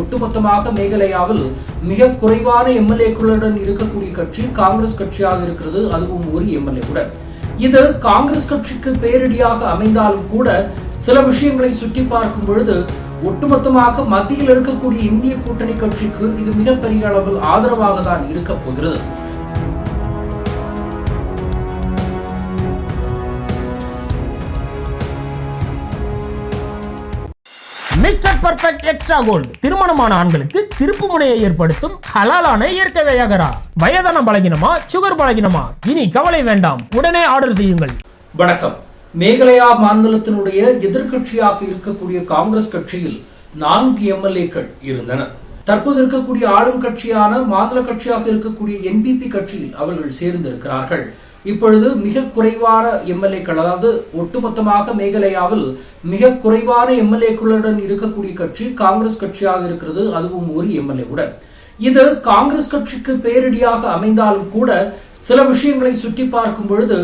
ஒட்டுமொத்தமாக மேகாலயாவில் மிக குறைவான எம்எல்ஏக்களுடன் இருக்கக்கூடிய கட்சி காங்கிரஸ் கட்சியாக இருக்கிறது. அதுவும் ஒரு எம்எல்ஏவுடன் இது காங்கிரஸ் கட்சிக்கு பேரிடியாக அமைந்தாலும் கூட சில விஷயங்களை சுற்றி பார்க்கும் பொழுது ஒட்டுமொத்தமாக மத்தியில் இருக்கக்கூடிய இந்திய கூட்டணி கட்சிக்கு இது மிகப்பெரிய அளவில் ஆதரவாக தான் இருக்க போகிறது. மிஸ்டர் பர்ஃபெக்ட் எக்ஸ்ட்ரா கோல்டு திருமணமான ஆண்களுக்கு திருப்பு முனையை ஏற்படுத்தும் ஹலாலான இயற்கை வியாகரா. வயதான பலகினமா சுகர் பலகினமா? இனி கவலை வேண்டாம். உடனே ஆர்டர் செய்யுங்கள். வணக்கம். மேகலயா மாநிலத்தினுடைய எதிர்கட்சியாக இருக்கக்கூடிய காங்கிரஸ் கட்சியில் நான்கு எம்எல்ஏக்கள் இருந்தனர். தற்போது இருக்கக்கூடிய ஆளும் கட்சியான மாநில கட்சியாக இருக்கக்கூடிய என்பிபி கட்சியில் அவர்கள் சேர்ந்திருக்கிறார்கள். இப்பொழுது மிக குறைவான எம்எல்ஏக்கள் அதாவது ஒட்டுமொத்தமாக மேகாலயாவில் மிக குறைவான எம்எல்ஏக்களுடன் இருக்கக்கூடிய கட்சி காங்கிரஸ் கட்சியாக இருக்கிறது. அதுவும் ஒரு எம்எல்ஏவுடன் இது காங்கிரஸ் கட்சிக்கு பேரிடியாக அமைந்தாலும் கூட சில விஷயங்களை சுற்றி பார்க்கும் பொழுது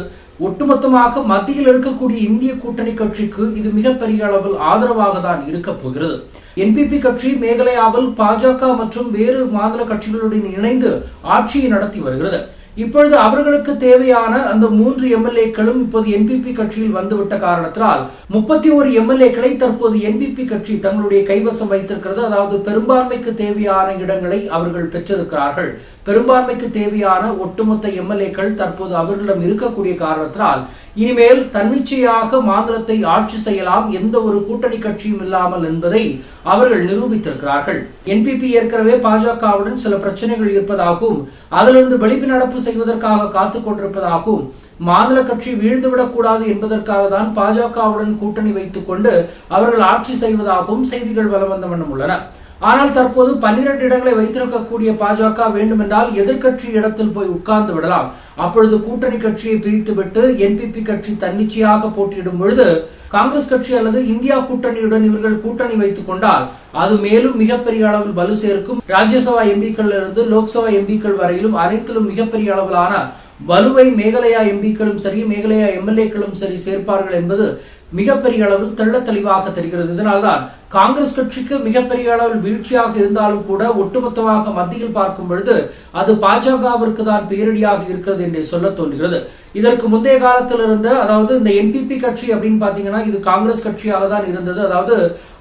ஒட்டுமொத்தமாக மத்தியில் இருக்கக்கூடிய இந்திய கூட்டணி கட்சிக்கு இது மிகப்பெரிய அளவில் ஆதரவாக தான் இருக்க போகிறது. என்பிபி கட்சி மேகாலயாவில் பாஜக மற்றும் வேறு மாநில கட்சிகளுடன் இணைந்து ஆட்சியை நடத்தி வருகிறது. இப்பொழுது அவர்களுக்கு தேவையான அந்த மூன்று எம்எல்ஏக்களும் இப்போது என்பிபி கட்சியில் வந்துவிட்ட காரணத்தினால் முப்பத்தி ஒரு எம்எல்ஏக்களை தற்போது என்பிபி கட்சி தங்களுடைய கைவசம் வைத்திருக்கிறது. அதாவது பெரும்பான்மைக்கு தேவையான இடங்களை அவர்கள் பெற்றிருக்கிறார்கள். பெரும்பான்மைக்கு தேவையான ஒட்டுமொத்த எம்எல்ஏக்கள் தற்போது அவர்களிடம் இருக்கக்கூடிய காரணத்தினால் இனிமேல் தன்னிச்சையாக மாநிலத்தை ஆட்சி செய்யலாம் எந்த ஒரு கூட்டணி கட்சியும் இல்லாமல் என்பதை அவர்கள் நிரூபித்திருக்கிறார்கள். என்பிபி ஏற்கனவே பாஜகவுடன் சில பிரச்சனைகள் இருப்பதாகவும் அதிலிருந்து வெளிப்பு நடப்பு செய்வதற்காக காத்துக் கொண்டிருப்பதாகவும் மாநில கட்சி வீழ்ந்துவிடக் கூடாது என்பதற்காக தான் பாஜகவுடன் கூட்டணி வைத்துக் கொண்டு அவர்கள் ஆட்சி செய்வதாகவும் செய்திகள் வலம் வந்த வண்ணம் உள்ளன. ஆனால் தற்போது பன்னிரண்டு இடங்களை வைத்திருக்கக்கூடிய பாஜக வேண்டுமென்றால் எதிர்கட்சி இடத்தில் போய் உட்கார்ந்து விடலாம். அப்பொழுது கூட்டணி கட்சியை பிரித்துவிட்டு என்பிபி கட்சி தன்னிச்சையாக போட்டியிடும் பொழுது காங்கிரஸ் கட்சி அல்லது இந்தியா கூட்டணியுடன் இவர்கள் கூட்டணி வைத்துக் கொண்டால் அது மேலும் மிகப்பெரிய அளவில் வலு சேர்க்கும். ராஜ்யசபா எம்பிக்கள் இருந்து லோக்சபா எம்பிக்கள் வரையிலும் அனைத்திலும் மிகப்பெரிய அளவிலான வலுவை மேகலையா எம்பிக்களும் சரி மேகலையா எம்எல்ஏக்களும் சரி சேர்ப்பார்கள் என்பது மிகப்பெரிய அளவில் தெள்ள தெளிவாக தெரிகிறது. இதனால்தான் காங்கிரஸ் கட்சிக்கு மிகப்பெரிய அளவில் வீழ்ச்சியாக இருந்தாலும் கூட ஒட்டுமொத்தமாக மத்தியில் பார்க்கும் பொழுது அது பாஜகவிற்கு தான் பேரடியாக இருக்கிறது என்றே சொல்ல தோன்றுகிறது. இதற்கு முந்தைய காலத்திலிருந்து அதாவது இந்த என்பிபி கட்சி அப்படின்னு பாத்தீங்கன்னா இது காங்கிரஸ் கட்சியாக தான் இருந்தது. அதாவது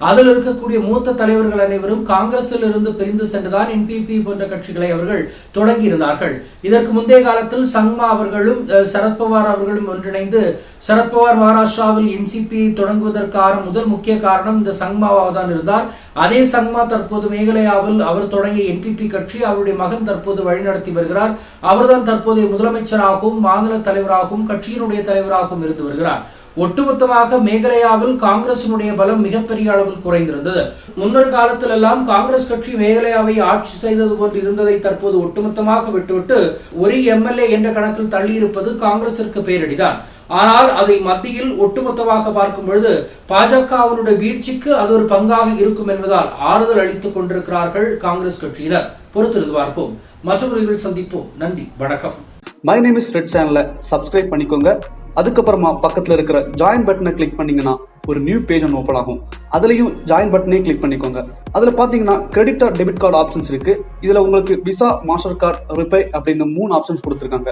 அதில் இருக்கக்கூடிய மூத்த தலைவர்கள் அனைவரும் காங்கிரஸில் இருந்து பிரிந்து சென்றுதான் என்பிபி போன்ற கட்சிகளை அவர்கள் தொடங்கி இருந்தார்கள். இதற்கு முந்தைய காலத்தில் சங்மா அவர்களும் சரத்பவார் அவர்களும் ஒன்றிணைந்து சரத்பவார் மகாராஷ்டிராவில் என்சிபி தொடங்குவதற்கான முதல் முக்கிய காரணம் இந்த சங்மாவா தான் இருந்தார். அதே சங்மா தற்போது மேகாலயாவில் அவர் தொடங்கிய என்பிபி கட்சி அவருடைய மகன் தற்போது வழிநடத்தி வருகிறார். அவர்தான் தற்போதைய முதலமைச்சராகவும் மாநில தலைவராகவும் கட்சியினுடைய தலைவராகவும் இருந்து வருகிறார். ஒட்டுமொத்தமாக மேகாலயாவில் காங்கிரசினுடைய பலம் மிகப்பெரிய அளவில் குறைந்திருந்தது. முன்னொரு காலத்தில் எல்லாம் காங்கிரஸ் கட்சி மேகாலயாவை ஆட்சி செய்தது போன்று இருந்ததை தற்போது ஒட்டுமொத்தமாக விட்டுவிட்டு ஒரு எம்எல்ஏ என்ற கணக்கில் தள்ளியிருப்பது காங்கிரசிற்கு பேரடிதான். ஆனால் அதை மத்தியில் ஒட்டுமொத்தமாக பார்க்கும் பொழுது பாஜகவினுடைய வீழ்ச்சிக்கு அது ஒரு பங்காக இருக்கும் என்பதால் ஆறுதல் அளித்துக் கொண்டிருக்கிறார்கள் காங்கிரஸ் கட்சியினர். பொறுத்திருந்து பார்ப்போம். மற்றொரு சந்திப்போம். நன்றி. வணக்கம். மை நேம் இஸ் ரெட் சேனலை சப்ஸ்கிரைப் பண்ணிக்கோங்க. அதுக்கப்புறமா பக்கத்தில் இருக்கிற ஜாயின் பட்டனை கிளிக் பண்ணீங்கன்னா ஒரு நியூ பேஜ் ஒன்று ஓப்பன் ஆகும். அதுலயும் ஜாயின் பட்டனே கிளிக் பண்ணிக்கோங்க. அதில் பார்த்தீங்கன்னா credit or debit card options இருக்கு. இதில் உங்களுக்கு விசா மாஸ்டர் கார்டு ரிப்பே அப்படின்னு மூணு ஆப்ஷன்ஸ் கொடுத்துருக்காங்க.